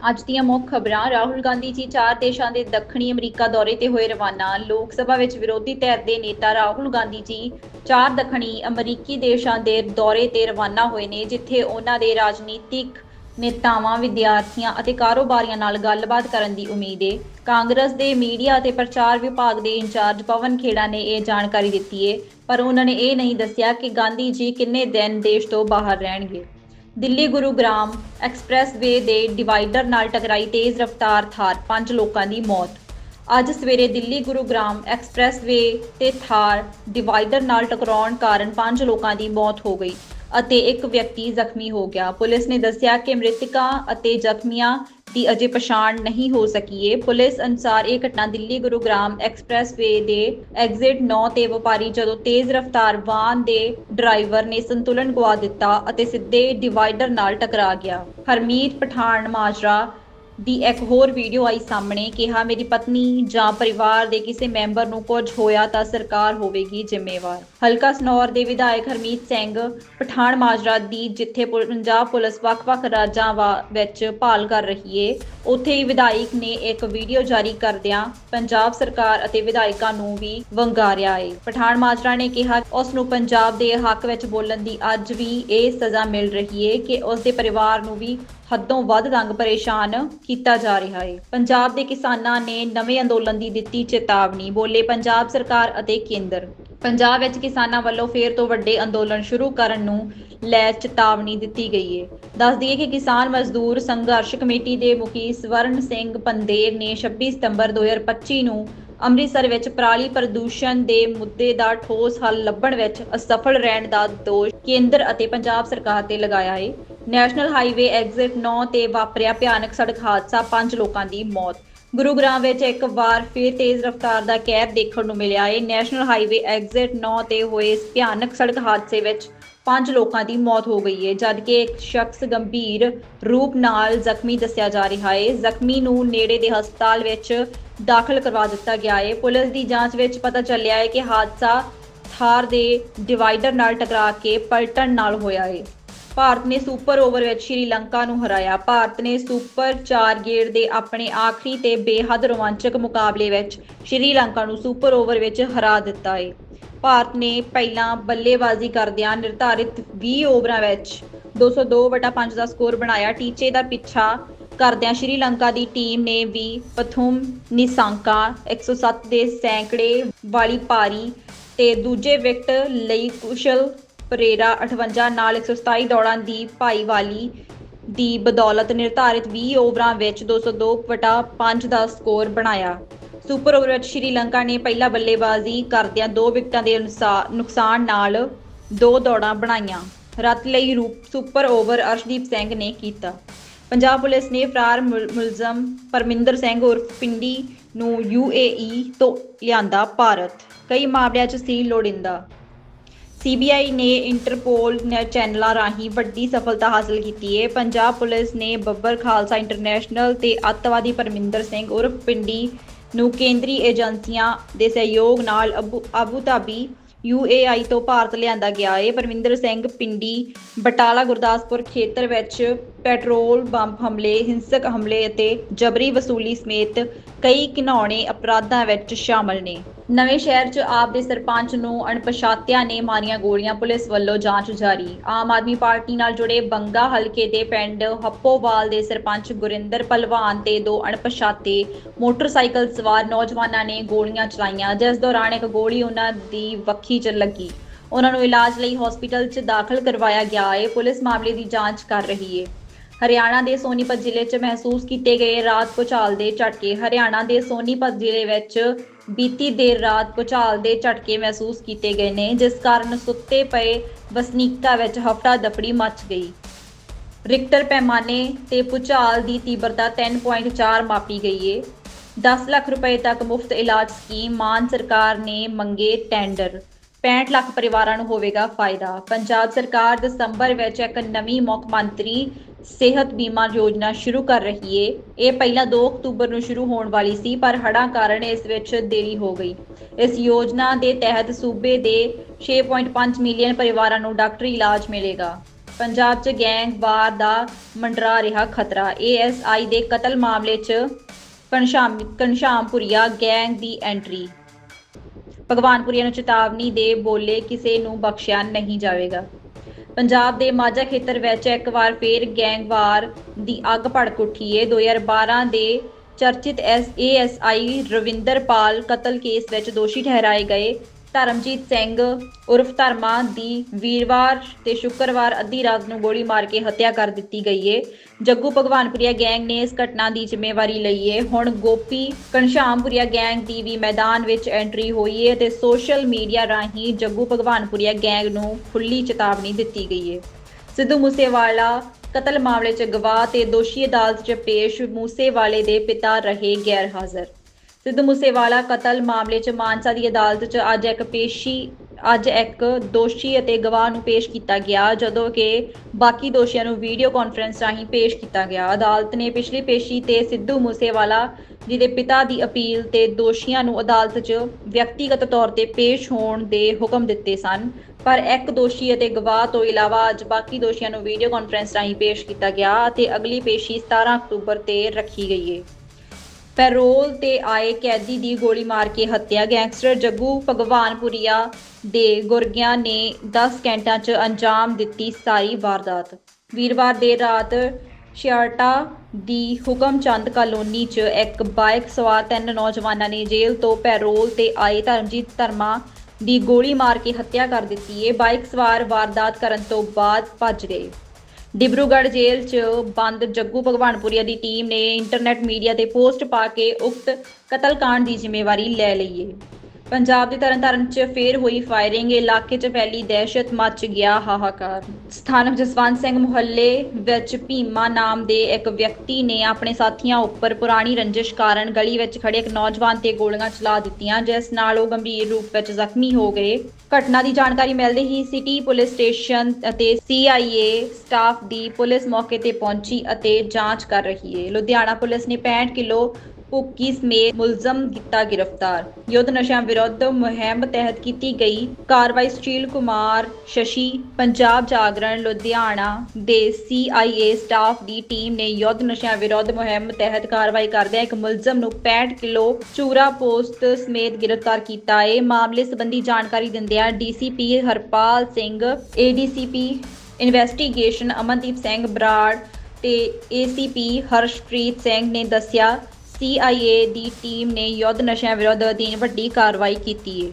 ਅੱਜ ਦੀਆਂ ਮੁੱਖ ਖਬਰਾਂ, ਰਾਹੁਲ ਗਾਂਧੀ ਜੀ ਚਾਰ ਦੇਸ਼ਾਂ ਦੇ ਦੱਖਣੀ ਅਮਰੀਕਾ ਦੌਰੇ ਤੇ ਹੋਏ ਰਵਾਨਾ। ਲੋਕ ਸਭਾ ਵਿੱਚ ਵਿਰੋਧੀ ਧਿਰ ਦੇ ਨੇਤਾ ਰਾਹੁਲ ਗਾਂਧੀ ਜੀ ਚਾਰ ਦੱਖਣੀ ਅਮਰੀਕੀ ਦੇਸ਼ਾਂ ਦੇ ਦੌਰੇ ਤੇ ਰਵਾਨਾ ਹੋਏ ਨੇ, ਜਿੱਥੇ ਉਹਨਾਂ ਦੇ ਰਾਜਨੀਤਿਕ ਨੇਤਾਵਾਂ, ਵਿਦਿਆਰਥੀਆਂ ਅਤੇ ਕਾਰੋਬਾਰੀਆਂ ਨਾਲ ਗੱਲਬਾਤ ਕਰਨ ਦੀ ਉਮੀਦ ਹੈ ਕਾਂਗਰਸ ਦੇ ਮੀਡੀਆ ਅਤੇ ਪ੍ਰਚਾਰ ਵਿਭਾਗ ਦੇ ਇੰਚਾਰਜ ਪਵਨ ਖੇੜਾ ਨੇ ਇਹ ਜਾਣਕਾਰੀ ਦਿੱਤੀ ਹੈ ਪਰ ਉਹਨਾਂ ਨੇ ਇਹ ਨਹੀਂ ਦੱਸਿਆ ਕਿ ਗਾਂਧੀ ਜੀ ਕਿੰਨੇ ਦਿਨ ਦੇਸ਼ ਤੋਂ ਬਾਹਰ ਰਹਿਣਗੇ। ਦਿੱਲੀ ਗੁਰੂਗ੍ਰਾਮ ਐਕਸਪ੍ਰੈਸਵੇ ਦੇ ਡਿਵਾਈਡਰ ਨਾਲ ਟਕਰਾਈ ਤੇਜ਼ ਰਫ਼ਤਾਰ ਥਾਰ, ਪੰਜ ਲੋਕਾਂ ਦੀ ਮੌਤ। ਅੱਜ ਸਵੇਰੇ ਦਿੱਲੀ ਗੁਰੂਗ੍ਰਾਮ ਐਕਸਪ੍ਰੈਸਵੇ ਤੇ ਥਾਰ ਡਿਵਾਈਡਰ ਨਾਲ ਟਕਰਾਉਣ ਕਾਰਨ ਪੰਜ ਲੋਕਾਂ ਦੀ ਮੌਤ ਹੋ ਗਈ ਅਤੇ ਇੱਕ ਵਿਅਕਤੀ ਜ਼ਖਮੀ ਹੋ ਗਿਆ। ਪੁਲਿਸ ਨੇ ਦੱਸਿਆ ਕਿ ਮ੍ਰਿਤਕਾਂ ਅਤੇ ਜ਼ਖਮੀਆਂ ਦੀ ਅਜੇ ਪਛਾਣ ਨਹੀਂ ਹੋ ਸਕੀ ਹੈ। ਪੁਲਿਸ ਅਨੁਸਾਰ ਇਹ ਘਟਨਾ ਦਿੱਲੀ ਗੁਰੂਗ੍ਰਾਮ ਐਕਸਪ੍ਰੈਸਵੇ ਦੇ ਐਗਜ਼ਿਟ 9 ਤੇ ਵਪਾਰੀ ਜਦੋਂ ਤੇਜ਼ ਰਫ਼ਤਾਰ ਵਾਹਨ ਦੇ ਡਰਾਈਵਰ ਨੇ ਸੰਤੁਲਨ ਗਵਾ ਦਿੱਤਾ ਅਤੇ ਸਿੱਧੇ ਡਿਵਾਈਡਰ ਨਾਲ ਟਕਰਾ ਗਿਆ। ਹਰਮੀਤ ਪਠਾਨ, ਮਾਜਰਾ ਦੀ ਇੱਕ ਹੋਰ ਵੀਡੀਓ ਆਈ ਸਾਹਮਣੇ ਕਿਹਾ ਮੇਰੀ ਪਤਨੀ ਜਾਂ ਪਰਿਵਾਰ ਦੇ ਕਿਸੇ ਮੈਂਬਰ ਨੂੰ ਕੁਝ ਹੋਇਆ ਤਾਂ ਸਰਕਾਰ ਹੋਵੇਗੀ ਜ਼ਿੰਮੇਵਾਰ। ਹਲਕਾ ਸਨੌਰ ਦੇ ਵਿਧਾਇਕ ਹਰਮੀਤ ਸਿੰਘ ਪਠਾਨ ਮਾਜਰਾ ਦੀ ਜਿੱਥੇ ਪੰਜਾਬ ਪੁਲਿਸ ਵੱਖ-ਵੱਖ ਰਾਜਾਂ ਵਿੱਚ ਭਾਲ ਕਰ ਰਹੀ ਏ, ਉੱਥੇ ਹੀ ਵਿਧਾਇਕ ਨੇ ਇੱਕ ਵੀਡੀਓ ਜਾਰੀ ਕਰਦਿਆਂ ਪੰਜਾਬ ਸਰਕਾਰ ਅਤੇ ਵਿਧਾਇਕਾਂ ਨੂੰ ਵੀ ਵੰਗਾਰਿਆ ਏ। ਪਠਾਨ ਮਾਜਰਾ ਨੇ ਕਿਹਾ, ਉਸ ਨੂੰ ਪੰਜਾਬ ਦੇ ਹੱਕ ਵਿੱਚ ਬੋਲਣ ਦੀ ਅੱਜ ਵੀ ਇਹ ਸਜ਼ਾ ਮਿਲ ਰਹੀ ਏ ਕਿ ਉਸ ਦੇ ਪਰਿਵਾਰ ਨੂੰ ਵੀ ਹੱਦੋਂ ਵੱਧ ਤੰਗ ਪਰੇਸ਼ਾਨ ਕੀਤਾ ਜਾ ਰਿਹਾ ਹੈ ਪੰਜਾਬ ਦੇ ਕਿਸਾਨਾਂ ਨੇ ਨਵੇਂ ਅੰਦੋਲਨ ਦੀ ਦਿੱਤੀ ਚੇਤਾਵਨੀ, ਬੋਲੇ ਪੰਜਾਬ ਸਰਕਾਰ ਅਤੇ ਕੇਂਦਰ। ਪੰਜਾਬ ਵਿੱਚ ਕਿਸਾਨਾਂ ਵੱਲੋਂ ਫੇਰ ਤੋਂ ਵੱਡੇ ਅੰਦੋਲਨ ਸ਼ੁਰੂ ਕਰਨ ਨੂੰ ਲੈ ਚੇਤਾਵਨੀ ਦਿੱਤੀ ਗਈ ਹੈ ਦੱਸ ਦਈਏ ਕਿ ਕਿਸਾਨ ਮਜ਼ਦੂਰ ਸੰਘਰਸ਼ ਕਮੇਟੀ ਦੇ ਮੁਖੀ ਸਵਰਨ ਸਿੰਘ ਪੰਦੇਰ ਨੇ 26 ਸਤੰਬਰ 2025 ਨੂੰ ਅੰਮ੍ਰਿਤਸਰ ਵਿੱਚ ਪਰਾਲੀ ਪ੍ਰਦੂਸ਼ਣ ਦੇ ਮੁੱਦੇ ਦਾ ਠੋਸ ਹੱਲ ਲੱਭਣ ਵਿੱਚ ਅਸਫਲ ਰਹਿਣ ਦਾ ਦੋਸ਼ ਕੇਂਦਰ ਅਤੇ ਪੰਜਾਬ ਸਰਕਾਰ ਤੇ ਲਗਾਇਆ ਹੈ ਨੈਸ਼ਨਲ ਹਾਈਵੇ ਐਗਜ਼ਿਟ 9 ਤੇ ਵਾਪਰਿਆ ਭਿਆਨਕ ਸੜਕ ਹਾਦਸਾ 5 ਲੋਕਾਂ ਦੀ ਮੌਤ। ਗੁਰੂਗ੍ਰਾਮ ਵਿੱਚ ਇੱਕ ਵਾਰ ਫਿਰ ਤੇਜ਼ ਰਫ਼ਤਾਰ ਦਾ ਕਹਿਰ ਦੇਖਣ ਨੂੰ ਮਿਲਿਆ। ਹੈ ਨੈਸ਼ਨਲ ਹਾਈਵੇ ਐਗਜ਼ਿਟ 9 ਤੇ ਹੋਏ ਇਸ ਭਿਆਨਕ ਸੜਕ ਹਾਦਸੇ ਵਿੱਚ ਪੰਜ ਲੋਕਾਂ ਦੀ ਮੌਤ ਹੋ ਗਈ ਹੈ, ਜਦਕਿ ਇੱਕ ਸ਼ਖਸ ਗੰਭੀਰ ਰੂਪ ਨਾਲ ਜ਼ਖਮੀ ਦੱਸਿਆ ਜਾ ਰਿਹਾ ਹੈ। ਜ਼ਖਮੀ ਨੂੰ ਨੇੜੇ ਦੇ ਹਸਪਤਾਲ ਵਿੱਚ ਦਾਖਲ ਕਰਵਾ ਦਿੱਤਾ ਗਿਆ ਹੈ। ਪੁਲਿਸ ਦੀ ਜਾਂਚ ਵਿੱਚ ਪਤਾ ਚੱਲਿਆ ਹੈ ਕਿ ਹਾਦਸਾ ਥਾਰ ਦੇ ਡਿਵਾਈਡਰ ਨਾਲ ਟਕਰਾ ਕੇ ਪਲਟਣ ਨਾਲ ਹੋਇਆ ਹੈ। ਭਾਰਤ ਨੇ ਸੁਪਰ ਓਵਰ ਵਿੱਚ ਸ਼੍ਰੀਲੰਕਾ ਨੂੰ ਹਰਾਇਆ। ਭਾਰਤ ਨੇ ਸੁਪਰ 4 ਗੇੜ ਦੇ ਆਪਣੇ ਆਖਰੀ ਤੇ ਬੇਹੱਦ ਰੋਮਾਂਚਕ ਮੁਕਾਬਲੇ ਵਿੱਚ ਸ਼੍ਰੀਲੰਕਾ ਨੂੰ ਸੁਪਰ ਓਵਰ ਵਿੱਚ ਹਰਾ ਦਿੱਤਾ ਹੈ ਭਾਰਤ ਨੇ ਪਹਿਲਾਂ ਬੱਲੇਬਾਜ਼ੀ ਕਰਦਿਆਂ ਨਿਰਧਾਰਿਤ 20 ਓਵਰਾਂ ਵਿੱਚ 202/5 ਦਾ ਸਕੋਰ ਬਣਾਇਆ। ਟੀਚੇ ਦਾ ਪਿੱਛਾ ਕਰਦਿਆਂ ਸ਼੍ਰੀਲੰਕਾ ਦੀ ਟੀਮ ਨੇ ਵੀ ਪਥੁਮ, ਨਿਸਾਂਕਾ 107 ਦੇ ਸੈਂਕੜੇ ਵਾਲੀ ਪਾਰੀ ਤੇ ਦੂਜੇ ਵਿਕਟ ਲਈ ਕੁਸ਼ਲ ਪਰੇਰਾ 58 ਨਾਲ 127 ਦੌੜਾਂ ਦੀ ਭਾਈਵਾਲੀ ਦੀ ਬਦੌਲਤ ਨਿਰਧਾਰਿਤ 20 ਓਵਰਾਂ ਵਿੱਚ 202/5 ਦਾ ਸਕੋਰ ਬਣਾਇਆ। ਸੁਪਰ ਓਵਰ ਵਿੱਚ ਸ਼੍ਰੀਲੰਕਾ ਨੇ ਪਹਿਲਾ ਬੱਲੇਬਾਜ਼ੀ ਕਰਦਿਆਂ ਦੋ ਵਿਕਟਾਂ ਦੇ ਨੁਕਸਾਨ ਨਾਲ ਦੋ ਦੌੜਾਂ ਬਣਾਈਆਂ। ਰੱਤ ਲਈ ਰੂਪ ਸੁਪਰ ਓਵਰ ਅਰਸ਼ਦੀਪ ਸਿੰਘ ਨੇ ਕੀਤਾ। ਪੰਜਾਬ ਪੁਲਿਸ ਨੇ ਫਰਾਰ ਮੁਲਜ਼ਮ ਪਰਮਿੰਦਰ ਸਿੰਘ ਉਰਫ ਪਿੰਡੀ ਨੂੰ ਯੂਏਈ ਤੋਂ ਲਿਆਂਦਾ ਭਾਰਤ। ਕਈ ਮਾਮਲਿਆਂ 'ਚ ਸੀ ਲੋੜਿੰਦਾ। ਸੀਬੀਆਈ ਨੇ ਇੰਟਰਪੋਲ ਚੈਨਲਾਂ ਰਾਹੀਂ ਵੱਡੀ ਸਫਲਤਾ ਹਾਸਲ ਕੀਤੀ ਹੈ ਪੰਜਾਬ ਪੁਲਿਸ ਨੇ ਬੱਬਰ ਖਾਲਸਾ ਇੰਟਰਨੈਸ਼ਨਲ ਤੇ ਅੱਤਵਾਦੀ ਪਰਮਿੰਦਰ ਸਿੰਘ ਉਰਫ ਪਿੰਡੀ ਨੂੰ ਕੇਂਦਰੀ ਏਜੰਸੀਆਂ ਦੇ ਸਹਿਯੋਗ ਨਾਲ ਅਬੂ ਆਬੂ ਧਾਬੀ UAI ਤੋਂ ਭਾਰਤ ਲਿਆਂਦਾ ਗਿਆ ਹੈ ਪਰਮਿੰਦਰ ਸਿੰਘ ਪਿੰਡੀ ਬਟਾਲਾ ਗੁਰਦਾਸਪੁਰ ਖੇਤਰ ਵਿੱਚ ਪੈਟਰੋਲ ਬੰਬ ਹਮਲੇ, ਹਿੰਸਕ ਹਮਲੇ ਅਤੇ ਜਬਰੀ ਵਸੂਲੀ ਸਮੇਤ ਕਈ ਘਿਨੌਣੇ ਅਪਰਾਧਾਂ ਵਿੱਚ ਸ਼ਾਮਲ ਨੇ। ਨਵੇਂ ਸ਼ਹਿਰ 'ਚ ਆਪ ਦੇ ਸਰਪੰਚ ਨੂੰ ਅਣਪਛਾਤਿਆਂ ਨੇ ਮਾਰੀਆਂ ਗੋਲੀਆਂ, ਪੁਲਿਸ ਵੱਲੋਂ ਜਾਂਚ ਜਾਰੀ। ਆਮ ਆਦਮੀ ਪਾਰਟੀ ਨਾਲ ਜੁੜੇ ਬੰਗਾ ਹਲਕੇ ਦੇ ਪਿੰਡ ਹੱਪੋਵਾਲ ਦੇ ਸਰਪੰਚ ਗੁਰਿੰਦਰ ਪਲਵਾਨ ਤੇ ਦੋ ਅਣਪਛਾਤੇ ਮੋਟਰਸਾਈਕਲ ਸਵਾਰ ਨੌਜਵਾਨਾਂ ਨੇ ਗੋਲੀਆਂ ਚਲਾਈਆਂ, ਜਿਸ ਦੌਰਾਨ ਇੱਕ ਗੋਲੀ ਉਹਨਾਂ ਦੀ ਵੱਖੀ 'ਚ ਲੱਗੀ। ਉਹਨਾਂ ਨੂੰ ਇਲਾਜ ਲਈ ਹਸਪੀਟਲ 'ਚ ਦਾਖਲ ਕਰਵਾਇਆ ਗਿਆ ਹੈ। ਪੁਲਿਸ ਮਾਮਲੇ ਦੀ ਜਾਂਚ ਕਰ ਰਹੀ ਹੈ। ਹਰਿਆਣਾ ਦੇ ਸੋਨੀਪਤ ਜ਼ਿਲ੍ਹੇ 'ਚ ਮਹਿਸੂਸ ਕੀਤੇ ਗਏ ਰਾਤ ਭੁਚਾਲ ਦੇ ਝਟਕੇ, ਹਰਿਆਣਾ ਦੇ ਸੋਨੀਪਤ ਜ਼ਿਲ੍ਹੇ ਵਿੱਚ ਬੀਤੀ ਦੇਰ ਰਾਤ ਭੁਚਾਲ ਦੇ ਝਟਕੇ ਮਹਿਸੂਸ ਕੀਤੇ ਗਏ ਨੇ, ਜਿਸ ਕਾਰਨ ਸੁੱਤੇ ਪਏ ਵਸਨੀਕਾਂ ਵਿੱਚ ਹਫੜਾ ਦਫੜੀ ਮਚ ਗਈ। ਰਿਕਟਰ ਪੈਮਾਨੇ ਤੇ ਭੁਚਾਲ ਦੀ ਤੀਬਰਤਾ 3.4 ਮਾਪੀ ਗਈ ਏ। 10 ਲੱਖ ਰੁਪਏ ਤੱਕ ਮੁਫਤ ਇਲਾਜ ਸਕੀਮ ਮਾਨ ਸਰਕਾਰ ਨੇ ਮੰਗੇ ਟੈਂਡਰ। 65 ਲੱਖ ਪਰਿਵਾਰਾਂ ਨੂੰ ਹੋਵੇਗਾ ਫਾਇਦਾ। ਪੰਜਾਬ ਸਰਕਾਰ ਦਸੰਬਰ ਵਿੱਚ ਇੱਕ ਨਵੀਂ ਮੁੱਖ ਮੰਤਰੀ ਸਿਹਤ ਬੀਮਾ ਯੋਜਨਾ ਸ਼ੁਰੂ ਕਰ ਰਹੀ ਏ। ਇਹ ਪਹਿਲਾਂ 2 ਅਕਤੂਬਰ ਨੂੰ ਸ਼ੁਰੂ ਹੋਣ ਵਾਲੀ ਸੀ, ਪਰ ਹੜ੍ਹਾਂ ਕਾਰਨ ਇਸ ਵਿੱਚ ਦੇਰੀ ਹੋ ਗਈ। ਇਸ ਯੋਜਨਾ ਦੇ ਤਹਿਤ ਸੂਬੇ ਦੇ 6.5 ਮਿਲੀਅਨ ਪਰਿਵਾਰਾਂ ਨੂੰ ਡਾਕਟਰੀ ਇਲਾਜ ਮਿਲੇਗਾ। ਪੰਜਾਬ 'ਚ ਗੈਂਗਵਾਰ ਦਾ ਮੰਡਰਾ ਰਿਹਾ ਖਤਰਾ। ਏਐਸਆਈ ਦੇ ਕਤਲ ਮਾਮਲੇ 'ਚ ਕਨਸ਼ਾਮ ਕਨਸ਼ਾਮਪੁਰੀਆ ਗੈਂਗ ਦੀ ਐਂਟਰੀ। ਭਗਵਾਨਪੁਰੀਆ ਨੂੰ ਚੇਤਾਵਨੀ ਦੇ ਬੋਲੇ ਕਿਸੇ ਨੂੰ ਬਖਸ਼ਿਆ ਨਹੀਂ ਜਾਵੇਗਾ। ਪੰਜਾਬ ਦੇ ਮਾਝਾ ਖੇਤਰ ਵਿੱਚ ਇੱਕ ਵਾਰ ਫੇਰ ਗੈਂਗਵਾਰ ਦੀ ਅੱਗ ਭੜਕ ਉੱਠੀ ਹੈ 2012 ਦੇ ਚਰਚਿਤ ਏਐਸਆਈ ਰਵਿੰਦਰਪਾਲ ਕਤਲ ਕੇਸ ਵਿੱਚ ਦੋਸ਼ੀ ਠਹਿਰਾਏ ਗਏ। ਧਰਮਜੀਤ ਸਿੰਘ ਉਰਫ ਧਰਮਾ ਦੀ ਵੀਰਵਾਰ ਤੇ ਸ਼ੁੱਕਰਵਾਰ ਅੱਧੀ ਰਾਤ ਨੂੰ ਗੋਲੀ ਮਾਰ ਕੇ ਹੱਤਿਆ ਕਰ ਦਿੱਤੀ ਗਈ ਏ। ਜੱਗੂ ਭਗਵਾਨਪੁਰੀਆ ਗੈਂਗ ਨੇ ਇਸ ਘਟਨਾ ਦੀ ਜ਼ਿੰਮੇਵਾਰੀ ਲਈ ਏ। ਹੁਣ ਗੋਪੀ ਕਨਸ਼ਾਮਪੁਰੀਆ ਗੈਂਗ ਦੀ ਵੀ ਮੈਦਾਨ ਵਿੱਚ ਐਂਟਰੀ ਹੋਈ ਏ ਤੇ ਸੋਸ਼ਲ ਮੀਡੀਆ ਰਾਹੀਂ ਜੱਗੂ ਭਗਵਾਨਪੁਰੀਆ ਗੈਂਗ ਨੂੰ ਖੁੱਲੀ ਚੇਤਾਵਨੀ ਦਿੱਤੀ ਗਈ ਏ। ਸਿੱਧੂ ਮੂਸੇਵਾਲਾ ਕਤਲ ਮਾਮਲੇ 'ਚ ਗਵਾਹ ਤੇ ਦੋਸ਼ੀ ਅਦਾਲਤ 'ਚ ਪੇਸ਼ ਮੂਸੇਵਾਲੇ ਦੇ ਪਿਤਾ ਰਹੇ ਗੈਰ ਹਾਜ਼ਰ। ਸਿੱਧੂ ਮੂਸੇਵਾਲਾ ਕਤਲ ਮਾਮਲੇ 'ਚ ਮਾਨਸਾ ਦੀ ਅਦਾਲਤ 'ਚ ਅੱਜ ਇੱਕ ਪੇਸ਼ੀ, ਅੱਜ ਇੱਕ ਦੋਸ਼ੀ ਅਤੇ ਗਵਾਹ ਨੂੰ ਪੇਸ਼ ਕੀਤਾ ਗਿਆ, ਜਦੋਂ ਕਿ ਬਾਕੀ ਦੋਸ਼ੀਆਂ ਨੂੰ ਵੀਡੀਓ ਕਾਨਫਰੰਸ ਰਾਹੀਂ ਪੇਸ਼ ਕੀਤਾ ਗਿਆ। ਅਦਾਲਤ ਨੇ ਪਿਛਲੀ ਪੇਸ਼ੀ ਤੇ ਸਿੱਧੂ ਮੂਸੇਵਾਲਾ ਜੀ ਦੇ ਪਿਤਾ ਦੀ ਅਪੀਲ ਤੇ ਦੋਸ਼ੀਆਂ ਨੂੰ ਅਦਾਲਤ 'ਚ ਵਿਅਕਤੀਗਤ ਤੌਰ ਤੇ ਪੇਸ਼ ਹੋਣ ਦੇ ਹੁਕਮ ਦਿੱਤੇ ਸਨ। ਪਰ ਇੱਕ ਦੋਸ਼ੀ ਅਤੇ ਗਵਾਹ ਤੋਂ ਇਲਾਵਾ ਅੱਜ ਬਾਕੀ ਦੋਸ਼ੀਆਂ ਨੂੰ ਵੀਡੀਓ ਕਾਨਫਰੰਸ ਰਾਹੀਂ ਪੇਸ਼ ਕੀਤਾ ਗਿਆ ਅਤੇ ਅਗਲੀ ਪੇਸ਼ੀ 17 ਅਕਤੂਬਰ ਤੇ ਰੱਖੀ ਗਈ ਹੈ ਪੈਰੋਲ ਤੇ ਆਏ ਕੈਦੀ ਦੀ ਗੋਲੀ ਮਾਰ ਕੇ ਹੱਤਿਆ। ਗੈਂਗਸਟਰ ਜੱਗੂ ਭਗਵਾਨਪੁਰੀਆ ਦੇ ਗੁਰਗਿਆਂ ਨੇ 10 ਘੰਟਿਆਂ 'ਚ ਅੰਜਾਮ ਦਿੱਤੀ ਸਾਰੀ ਵਾਰਦਾਤ। ਵੀਰਵਾਰ ਦੇਰ ਰਾਤ ਸ਼ਿਆਟਾ ਦੀ ਹੁਕਮ ਚੰਦ ਕਾਲੋਨੀ 'ਚ ਇੱਕ ਬਾਈਕ ਸਵਾਰ ਤਿੰਨ ਨੌਜਵਾਨਾਂ ਨੇ ਜੇਲ੍ਹ ਤੋਂ ਪੈਰੋਲ ਤੇ ਆਏ ਧਰਮਜੀਤ ਧਰਮਾ ਦੀ ਗੋਲੀ ਮਾਰ ਕੇ ਹੱਤਿਆ ਕਰ ਦਿੱਤੀ। ਹੈ ਬਾਈਕ ਸਵਾਰ ਵਾਰਦਾਤ ਕਰਨ ਤੋਂ ਬਾਅਦ ਭੱਜ ਗਏ। ਡਿਬਰੂਗੜ੍ਹ ਜੇਲ੍ਹ 'ਚ ਬੰਦ ਜੱਗੂ ਭਗਵਾਨਪੁਰੀਆ ਦੀ ਟੀਮ ਨੇ ਇੰਟਰਨੈਟ ਮੀਡੀਆ ਤੇ ਪੋਸਟ ਪਾ ਕੇ ਉਕਤ ਕਤਲकांड ਦੀ ਜ਼ਿੰਮੇਵਾਰੀ ਲੈ ਲਈ ਹੈ ਪੰਜਾਬ ਦੇ ਤਰਨਤਾਰਨ 'ਚ ਫੇਰ ਹੋਈ ਫਾਇਰਿੰਗ ਇਲਾਕੇ 'ਚ ਫੈਲੀ ਦਹਿਸ਼ਤ, ਮਚ ਗਿਆ ਹਾਹਾਕਾਰ। ਸਥਾਨਕ ਜਸਵੰਤ ਸਿੰਘ ਮੁਹੱਲੇ ਵਿੱਚ ਭੀਮਾ ਨਾਮ ਦੇ ਇੱਕ ਵਿਅਕਤੀ ਨੇ ਆਪਣੇ ਸਾਥੀਆਂ ਉੱਪਰ ਪੁਰਾਣੀ ਰੰਜਿਸ਼ ਕਾਰਨ ਗਲੀ ਵਿੱਚ ਖੜੇ ਇੱਕ ਨੌਜਵਾਨ ਤੇ ਗੋਲੀਆਂ ਚਲਾ ਦਿੱਤੀਆਂ, ਜਿਸ ਨਾਲ ਉਹ ਗੰਭੀਰ ਰੂਪ ਵਿੱਚ ਜ਼ਖਮੀ ਹੋ ਗਏ। ਘਟਨਾ ਦੀ ਜਾਣਕਾਰੀ ਮਿਲਦੇ ਹੀ ਸਿਟੀ ਪੁਲਿਸ ਸਟੇਸ਼ਨ ਅਤੇ ਸੀਆਈਏ ਸਟਾਫ ਦੀ ਪੁਲਿਸ ਮੌਕੇ ਤੇ ਪਹੁੰਚੀ ਅਤੇ ਜਾਂਚ ਕਰ ਰਹੀ ਹੈ ਲੁਧਿਆਣਾ ਪੁਲਿਸ ਨੇ 65 ਕਿਲੋ ਭੁੱਕੀ ਸਮੇਤ ਮੁਲਜ਼ਮ ਕੀਤਾ ਗ੍ਰਿਫਤਾਰ। ਯੁੱਧ ਨਸ਼ਿਆਂ ਵਿਰੁੱਧ ਮੁਹਿੰਮ ਤਹਿਤ ਕੀਤੀ ਗਈ ਕਾਰਵਾਈ ਸੁਸ਼ੀਲ ਕੁਮਾਰ, ਸ਼ਸ਼ੀ, ਪੰਜਾਬ ਜਾਗਰਣ, ਲੁਧਿਆਣਾ ਦੇ ਸੀਆਈਏ ਸਟਾਫ ਦੀ ਟੀਮ ਨੇ ਯੁੱਧ ਨਸ਼ਿਆਂ ਵਿਰੁੱਧ ਮੁਹਿੰਮ ਤਹਿਤ ਕਾਰਵਾਈ ਕਰਦਿਆਂ ਇੱਕ ਮੁਲਜ਼ਮ ਨੂੰ 65 ਕਿਲੋ ਚੂਰਾ ਪੋਸਟ ਸਮੇਤ ਗ੍ਰਿਫਤਾਰ ਕੀਤਾ। ਹੈ ਮਾਮਲੇ ਸੰਬੰਧੀ ਜਾਣਕਾਰੀ ਦਿੰਦਿਆਂ DCP Harpal Singh ADCP investigation Amandeep Singh Brar ਤੇ ਏਸੀਪੀ ਹਰਸ਼ਪ੍ਰੀਤ ਸਿੰਘ ਨੇ ਦੱਸਿਆ ਸੀਆਈਏ ਦੀ ਟੀਮ ਨੇ ਯੁੱਧ ਨਸ਼ਿਆਂ ਵਿਰੁੱਧ ਅਧੀਨ ਵੱਡੀ ਕਾਰਵਾਈ ਕੀਤੀ ਹੈ